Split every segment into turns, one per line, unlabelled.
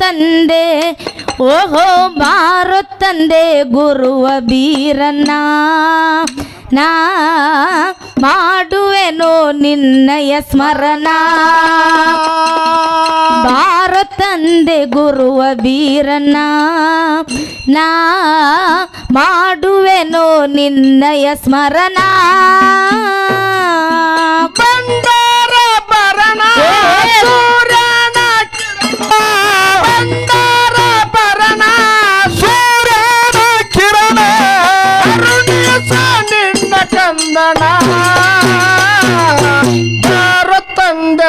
ತಂದೆ, ಓಹೋ ಬಾರೋ ತಂದೆ, ಗುರುವ ಬೀರನ್ನ ನಾ ಮಾಡುವೆನೋ ನಿನ್ನಯ ಸ್ಮರಣ. ಬಾರೋ ತಂದೆ, ಗುರುವ ಬೀರನ್ನ ನಾ ಮಾಡುವೆನೋ ನಿನ್ನಯ ಸ್ಮರಣ.
ಬಂಗಾರ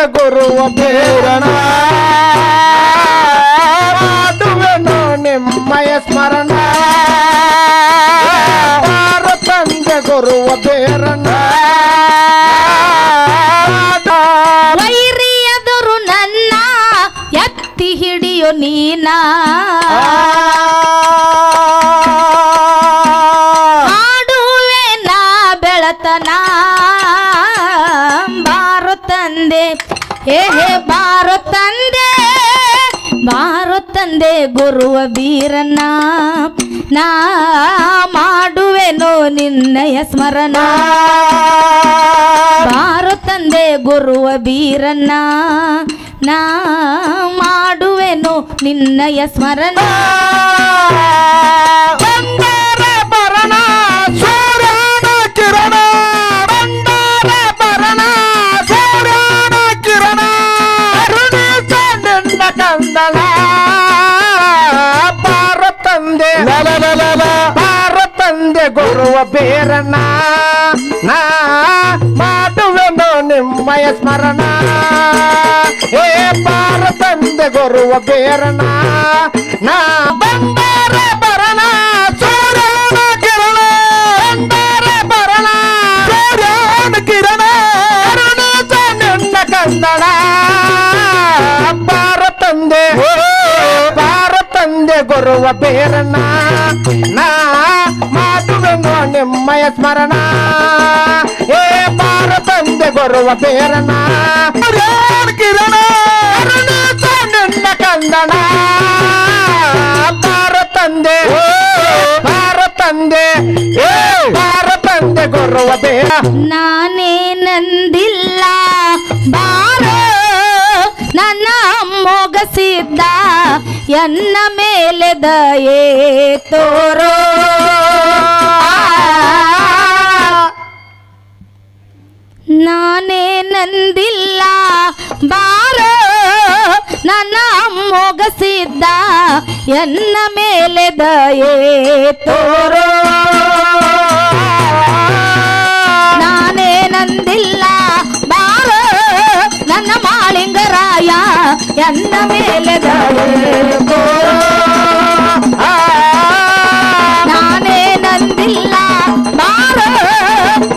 ಗುರುವ ಪ್ರೇರಣ. ಮಾಡುವೆನು ನಿಮ್ಮಯ ಸ್ಮರಣ. ತಂದೆ ಗುರುವ
ಪ್ರೇರಣ. ವೈರಿಯದುರು ನನ್ನ, ಎತ್ತಿ ಹಿಡಿಯೋ ನೀನ. ಮಾಡುವೆ ನಾ ಬೆಳತನ. ಮಾರು ತಂದೆ ಹೇ ಹೇ ಬಾರೋ ತಂದೆ ಬಾರೋ ತಂದೆ ಗುರುವ ವೀರನ ನಾ ಮಾಡುವೆನೋ ನಿನ್ನಯ ಸ್ಮರಣ. ಬಾರೋ ತಂದೆ ಗುರುವ ಬೀರನ್ನ ನಾ ಮಾಡುವೆನು ನಿನ್ನಯ ಸ್ಮರಣ.
ತಂದೆ ಬಾರ ತಂದೆ ಗುರುವ ಬೇರಣ್ಣ ನಾ ಮಾಡುವೆನು ನಿಮ್ಮಯ ಸ್ಮರಣ ಏ ಬಾರ ತಂದೆ ಗುರುವ ಬೇರಣ್ಣ ನಾ ಬಂಗಾರ ಭರಣ ಸೂರ್ಯನ ಕಿರಣ ಬಂಗಾರ ಭರಣ ಸೂರ್ಯನ ಕಿರಣ ಅರುಣಿಸ ನಿನ್ನ ಕಂದಳ ಬಾರ ತಂದೆ ಬಾರ ತಂದೆ ಗುರುವ ಬೇರಣ್ಣ ನಾ ಮಾಡುವೆನು ನಿಮ್ಮಯ ಸ್ಮರಣ. ಏ ಬಾರ ತಂದೆ ಗೊರುವ ಬೇರಣ್ಣ ಕಿರಣ ನಿನ್ನ ಕಂದಣ. ಬಾರ ತಂದೆ ಬಾರ ತಂದೆ ಬಾರ ತಂದೆ ಗುರುವ ಬೇರ
ನಾನೇ ನಂದಿಲ್ಲ, ಬಾರ, ನನ್ನ ಮೊಗಸಿದ್ದ ಎನ್ನ ಮೇಲೆ ದಯೆ ತೋರೋ. ನಾನೇ ನಂದಿಲ್ಲ, ಬಾರೋ. ನನ್ನ ಮೊಗಸಿದ್ದ ಎನ್ನ ಮೇಲೆ ದಯೆ ತೋರೋ. ನಾನೇ ನಂದಿಲ್ಲ ಎನ್ನ ಮೇಲೆ ದಯೆ ತೋರೋ ನಾನೇ ನಂದಿಲ್ಲ ಬಾರೋ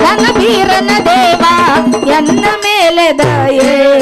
ನನ್ನ ವೀರನ ದೇವ ಎನ್ನ ಮೇಲೆ ದಯೆ
ತೋರ